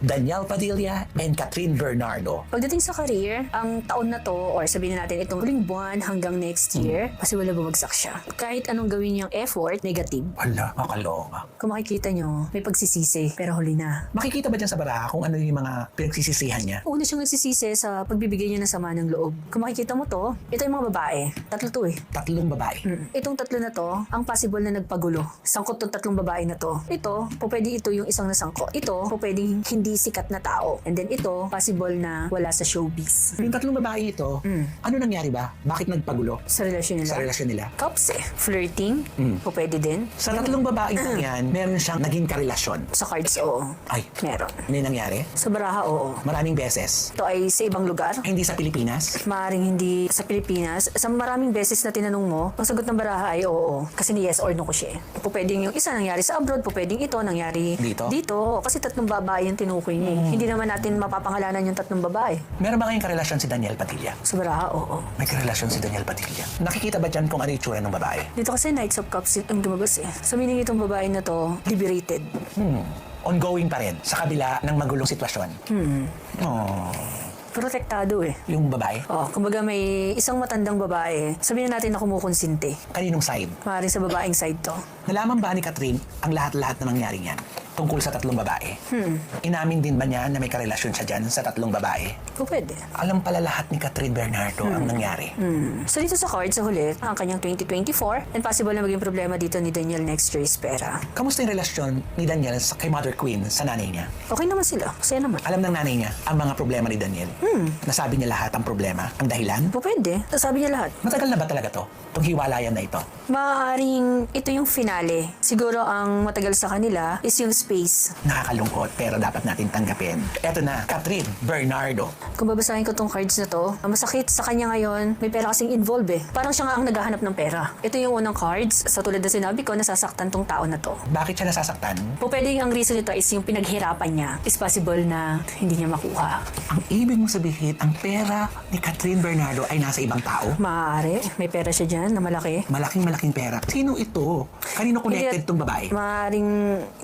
Daniel Padilla and Catherine Bernardo. Pagdating sa career, ang taon na to, or sabihin na natin itong huling buwan hanggang next year, kasi wala bumagsak siya. Kahit anong gawin niyang effort, negative. Wala, makaloka. Kung makikita niyo, may pagsisisi, pero huli na. Makikita ba dyan sa baraha kung ano yung mga pinagsisisihan niya? Una siyang nagsisisi sa pagbibigay niya ng sama ng loob. Kung makikita mo to, ito yung mga babae. Tatlo to eh. Tatlong babae. Mm. Itong tatlo na to, ang possible na nagpagulo. Sangkot tong tatlong babae na to. Ito, po pwede ito yung isang nasangkot. Ito, po pwede hindi sikat na tao. And then ito, possible na wala sa showbiz. Yung tatlong babae ito, ano nangyari ba? Bakit nagpagulo Sa relasyon nila. sa relasyon nila? Cups eh. Flirting, po pwede din. Sa tatlong babae na yan, meron siyang naging karelasyon. Sa cards, oo. Ay, Meron. ano yung nangyari? Sa baraha, oo. Maraming beses. Ito ay sa ibang lugar. Ay, hindi sa Pilipinas. Maaring hindi sa Pilipinas. Sa maraming beses na tinanong mo, ang sagot ng baraha ay oo. Kasi ni yes or no ko siya. eh. Po pwedeng yung isa nangyari sa abroad, po pwedeng ito nangyari Dito? Dito, oo. kasi tatlong babae yung tinukoy niya. eh. Hindi naman natin mapapangalanan yung tatlong babae. Meron ba kayong karelasyon si Daniel Padilla? Sa baraha, oo. May karelasyon si Daniel Padilla. Nakikita ba dyan kung ano yung itsura ng babae? Dito kasi Knights of Cups ang lumabas eh. Sa meaning itong babae na to, liberated. Hmm. Ongoing pa rin sa kabila ng magulong sitwasyon. Hmm. Oh, Protektado eh. yung babae? Oh, kumbaga may isang matandang babae, sabihin na natin na kumukonsinti. Kaninong side? Maaaring sa babaeng side to. Nalaman ba ni Catherine ang lahat-lahat na nangyari niyan tungkol sa tatlong babae? Inamin din ba niya na may karelasyon siya dyan sa tatlong babae? O pwede. Alam pala lahat ni Catherine Bernardo ang nangyari. Hmm. So dito sa card, sa huli, ang kanyang 2024 and possible na maging problema dito ni Daniel next year is pera. Kamusta yung relasyon ni Daniel sa, kay Mother Queen sa nanay niya? Okay naman sila. Masaya naman. Alam ng nanay niya ang mga problema ni Daniel. Nasabi niya lahat ang problema, ang dahilan. O pwede. Sabi niya lahat. Matagal na ba talaga to? Itong hiwalayan na ito. Maaaring ito yung finale. Siguro ang matagal sa kanila is yung space. Nakakalungkot pero dapat natin tanggapin. Eto na, Catherine Bernardo. Kung babasahin ko tong cards na to, ang masakit sa kanya ngayon, may pera kasing involved eh. Parang siya nga ang naghahanap ng pera. Ito yung unang cards. Sa tulad na sinabi ko, nasasaktan tong tao na to. Bakit siya nasasaktan? Po pwedeng ang reason nito is yung pinaghirapan niya. Is possible na hindi niya makuha. Ang ibig mong sabihin, ang pera ni Catherine Bernardo ay nasa ibang tao? Maaari, may pera siya dyan na malaki. Malaking-malaking pera. Sino ito? Kanino connected tong babae? Maaring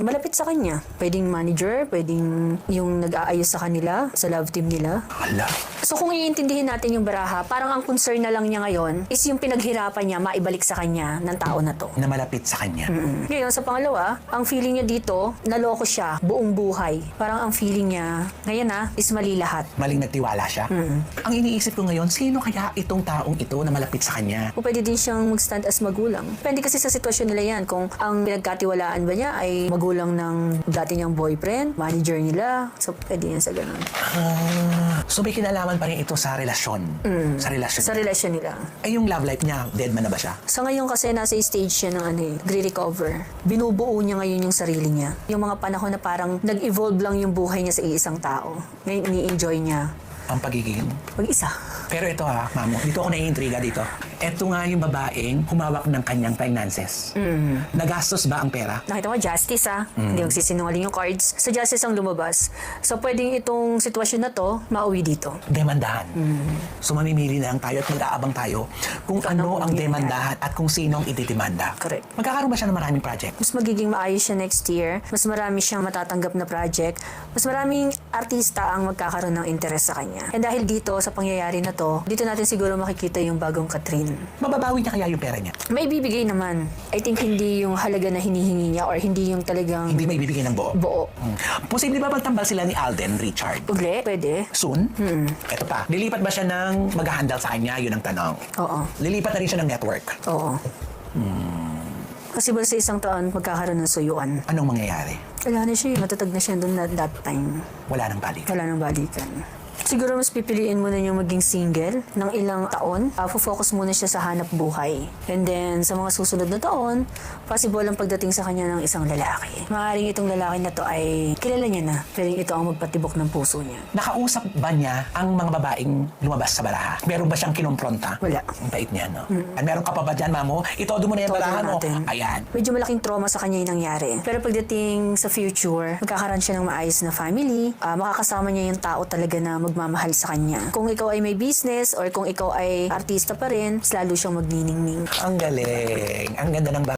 malapit sa kanya. Pwedeng manager, pwedeng yung nag-aayos sa kanila, sa love team nila. Ala. So kung iintindihin natin yung baraha, parang ang concern na lang niya ngayon is yung pinaghirapan niya maibalik sa kanya ng tao na to. Na malapit sa kanya. Ngayon, sa pangalawa, ang feeling niya dito, naloko siya buong buhay. Parang ang feeling niya, ngayon na, is mali lahat. Maling nagtiwala siya. Ang iniisip ko ngayon, sino kaya itong taong ito na malapit sa kanya? O pwede din siyang mag-stand as magulang. Depende kasi sa sitwasyon nila yan. Kung ang pinagkatiwalaan ba niya ay magulang ng dati niyang boyfriend, manager nila. So, pwede yan sa ganun. Ah, so may kinalaman pa rin ito sa relasyon. Sa relasyon. Sa relasyon nila. Ay, yung love life niya, dead man na ba siya? Sa ngayon kasi nasa stage siya ng ano, eh, recover Binubuo niya ngayon yung sarili niya. Yung mga panahon na parang nag-evolve lang yung buhay niya sa iisang tao. Ngayon, ni-enjoy niya. Ang pagiging. Mag-isa. Pero ito ha, mamo, dito ako naiintriga dito. Ito nga yung babaeng humawak ng kanyang finances. Nagastos ba ang pera? Nakita mo, justice ah. Hindi magsisinungaling yung cards. Sa justice ang lumabas. So, pwedeng itong sitwasyon na to, mauwi dito. Demandahan. So mamimili na lang tayo at mag-aabang tayo kung ano ang ang demandahan at kung sino ang ididemanda. Correct. Magkakaroon ba siya ng maraming project? Mas magiging maayos siya next year. Mas marami siyang matatanggap na project. Mas maraming artista ang magkakaroon ng interest sa kanya. And dahil dito, sa pangyayari na to, dito natin siguro makikita yung bagong Catherine. Mababawi niya kaya yung pera niya? May bibigay naman. I think hindi yung halaga na hinihingi niya or hindi yung talagang Hindi may bibigyan ng buo. buo. Hmm. Posible ba magtambal sila ni Alden Richard? Ugli, pwede. Soon? Ito pa, lilipat ba siya ng mag-handle sa kanya? Yun ang tanong. Oo. Lilipat na rin siya ng network. Oo. Kasi ba sa isang taon magkakaroon ng suyuan? Anong mangyayari? Wala na siya, eh. matatag na siya doon na that time. Wala nang balik. Wala nang balikan. Siguro mas pipiliin mo na yung maging single ng ilang taon. Uh, focus muna siya sa hanap buhay. And then, sa mga susunod na taon, possible ang pagdating sa kanya ng isang lalaki. Maaaring itong lalaki na to ay kilala niya na. Pwedeng ito ang magpatibok ng puso niya. Nakausap ba niya ang mga babaeng lumabas sa baraha? Meron ba siyang kinumpronta? Wala. Ang bait niya, no? At meron ka pa ba dyan, mamo? Itodo mo na yung Todo barahan mo. natin. Ayan. Medyo malaking trauma sa kanya yung nangyari. Pero pagdating sa future, magkakaroon siya ng maayos na family, ah, makakasama niya yung tao talaga na magmamahal sa kanya. Kung ikaw ay may business or kung ikaw ay artista pa rin, mas lalo siyang magniningning. Ang galing. Ang ganda ng